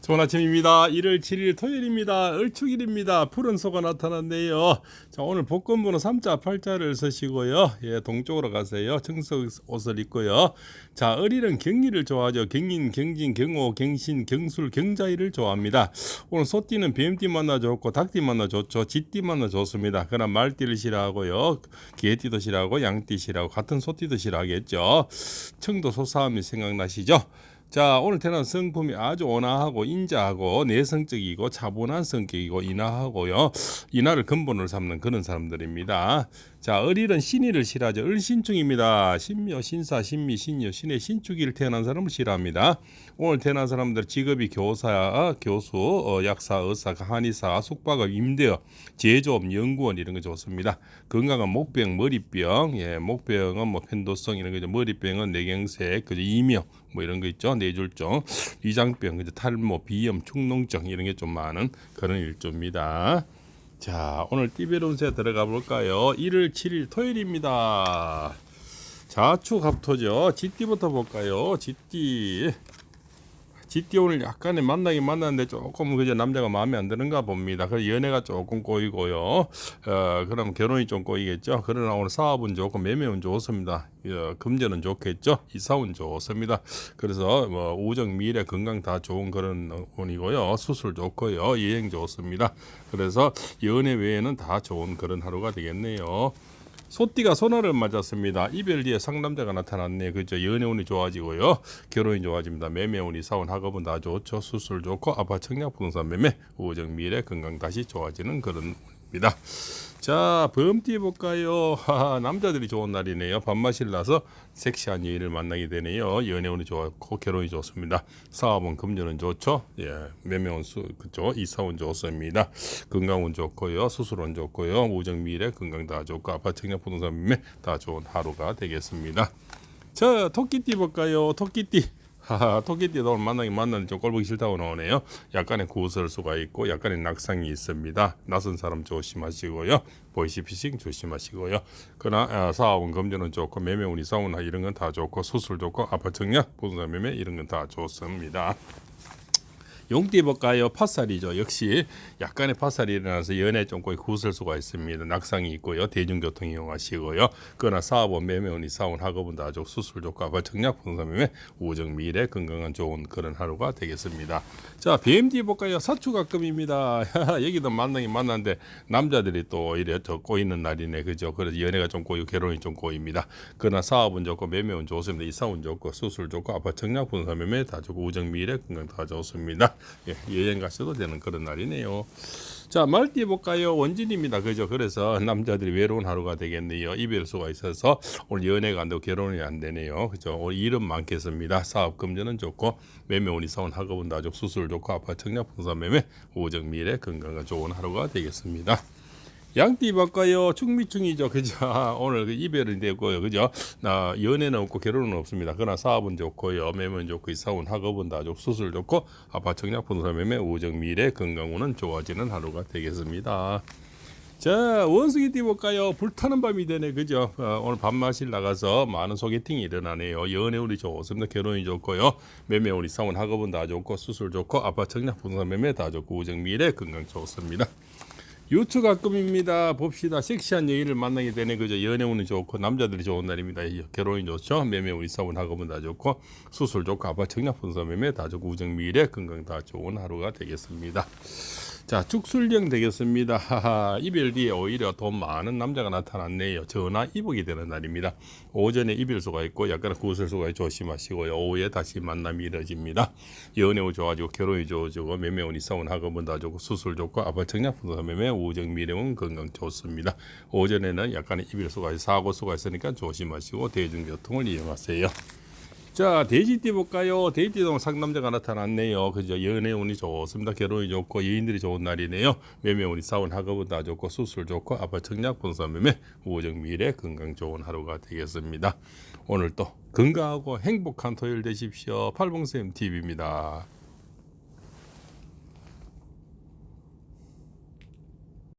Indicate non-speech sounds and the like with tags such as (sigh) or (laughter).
좋은 아침입니다. 1월 7일 토요일입니다. 을축일입니다. 푸른 소가 나타났네요. 자, 오늘 복권번호 3자 8자를 쓰시고요. 예, 동쪽으로 가세요. 청석 옷을 입고요. 자, 을일은 경리를 좋아하죠. 경인, 경진, 경호, 경신, 경술, 경자일을 좋아합니다. 오늘 소띠는 뱀띠 만나 좋고 닭띠 만나 좋죠. 쥐띠 만나 좋습니다. 그러나 말띠를 싫어하고요. 개띠도 싫어하고 양띠 싫어하고 같은 소띠도 싫어하겠죠. 청도 소싸움이 생각나시죠? 자 오늘 태어난 성품이 아주 온화하고 인자하고 내성적이고 차분한 성격이고 인하하고요. 인하를 근본으로 삼는 그런 사람들입니다. 자 을일은 신의를 싫어하죠. 을신축입니다. 신묘 신사 신미 신유 신의 신축일 태어난 사람을 싫어합니다. 오늘 태어난 사람들 직업이 교사 교수 어, 약사 의사 한의사 숙박업 임대업 제조업 연구원 이런 거 좋습니다. 건강한 목병 머리병 예 목병은 뭐 편도성 이런 거죠. 머리병은 뇌경색 그죠? 이명 뭐 이런 거 있죠 뇌졸중 위장병 탈모 비염 축농증 이런 게 좀 많은 그런 일조입니다. 자 오늘 띠별 운세 들어가 볼까요? 1월 7일 토요일입니다. 자축 합토죠. 지띠부터 볼까요? 지띠 지띠 오늘 약간의 만나긴 만났는데 조금 그저 남자가 마음에 안 드는가 봅니다. 그 연애가 조금 꼬이고요. 어, 그럼 결혼이 좀 꼬이겠죠. 그러나 오늘 사업은 좋고 매매운 좋습니다. 어, 금전은 좋겠죠. 이사운 좋습니다. 그래서 뭐 우정, 미래, 건강 다 좋은 그런 운이고요. 수술 좋고요. 여행 좋습니다. 그래서 연애 외에는 다 좋은 그런 하루가 되겠네요. 소띠가 소나를 맞았습니다. 이별 뒤에 상남자가 나타났네. 그죠? 연애운이 좋아지고요. 결혼이 좋아집니다. 매매운이 사원 학업은 다 좋죠. 수술 좋고 아파트 청약 부동산 매매 우정 미래 건강 다시 좋아지는 그런 운입니다. 자, 범띠 볼까요? 하하, 남자들이 좋은 날이네요. 밥맛을 나서 섹시한 여인을 만나게 되네요. 연애운이 좋고 결혼이 좋습니다. 사업은 금전은 좋죠. 예, 매매운 수 그죠? 이사운 좋습니다. 건강운 좋고요. 수술은 좋고요. 우정 미래 건강 다 좋고 아파트 청약 부동산 매매 다 좋은 하루가 되겠습니다. 자, 토끼띠 볼까요? 토끼띠. 토끼띠도 오늘 만나긴 만나는데 좀 꼴보기 싫다고 나오네요. 약간의 구설수가 있고 약간의 낙상이 있습니다. 낯선 사람 조심하시고요. 보이시피싱 조심하시고요. 그러나 아, 사업은 금전은 좋고 매매운이 사우나 이런 건 다 좋고 수술 좋고 아파트 청약 부동산 매매 이런 건 다 좋습니다. 용띠 볼까요? 팥살이죠. 역시 약간의 팥살이 일어나서 연애 좀 거의 구설 수가 있습니다. 낙상이 있고요. 대중교통 이용하시고요. 그러나 사업은 매매운이 사원 학업은 다 좋고 수술 좋고 아파트 청약 부동산 매매 우정 미래 건강한 좋은 그런 하루가 되겠습니다. 자 BMD 볼까요? 사추가금입니다. 여기도 만나긴 만났는데 남자들이 또 이래 저 꼬이는 날이네 그죠? 그래서 연애가 좀 꼬이고 결혼이 좀 꼬입니다. 그러나 사업은 좋고 매매운 좋습니다. 이사운 좋고 수술 좋고 아파트 청약 부동산 매매 다 좋고 우정 미래 건강 다 좋습니다. 예, 여행 가셔도 되는 그런 날이네요. 자, 말띠 볼까요? 원진입니다. 그죠? 그래서 남자들이 외로운 하루가 되겠네요. 이별수가 있어서 오늘 연애가 안 되고 결혼이 안 되네요. 그죠? 오늘 일은 많겠습니다. 사업 금전은 좋고 매매운이 사원 학업은 다 좋고 수술 좋고 아파트 청약 부동산 매매 우정 미래 건강가 좋은 하루가 되겠습니다. 양띠 볼까요? 충미충이죠. 그죠? (laughs) 오늘 그 이별이 되고요. 그죠? 나 연애는 없고 결혼은 없습니다. 그러나 사업은 좋고요. 매매는 좋고 이사운 학업은 다 좋고 수술 좋고 아파트 청약 부동산 매매 우정 미래 건강운은 좋아지는 하루가 되겠습니다. 자 원숭이 띠 볼까요? 불타는 밤이 되네 그죠? 어, 오늘 밤마실 나가서 많은 소개팅이 일어나네요. 연애운이 좋습니다. 결혼이 좋고요. 매매운이 사원 학업은 다 좋고 수술 좋고 아파트 청약 부동산 매매 다 좋고 우정 미래 건강 좋습니다. 유추 가끔입니다. 봅시다. 섹시한 여인을 만나게 되네. 그죠? 연애운이 좋고 남자들이 좋은 날입니다. 결혼이 좋죠. 매매운 이 사원 학업은 다 좋고 수술 좋고 아파트 청약 분사 매매 다 좋고 우정 미래 건강 다 좋은 하루가 되겠습니다. 자, 축술령 되겠습니다. 하하, 이별 뒤에 오히려 돈 많은 남자가 나타났네요. 전화 이복이 되는 날입니다. 오전에 이별수가 있고 약간 구설수가 조심하시고요. 오후에 다시 만남이 이뤄집니다. 연애운 좋아지고 결혼이 좋아지고 매매운이 사원 학업은 다 좋고 수술 좋고 아파트 청약 부동산 매매 우정 미래운 건강 좋습니다. 오전에는 약간의 이별수가 사고수가 있으니까 조심하시고 대중교통을 이용하세요. 자, 돼지띠 볼까요? 돼지띠도 상남자가 나타났네요. 그죠? 연애운이 좋습니다. 결혼이 좋고 여인들이 좋은 날이네요. 매매운이 사원 학업은 다 좋고 수술 좋고 아파트 청약 본선 매매 우정 미래 건강 좋은 하루가 되겠습니다. 오늘 또 건강하고 행복한 토요일 되십시오. 팔봉쌤 TV입니다.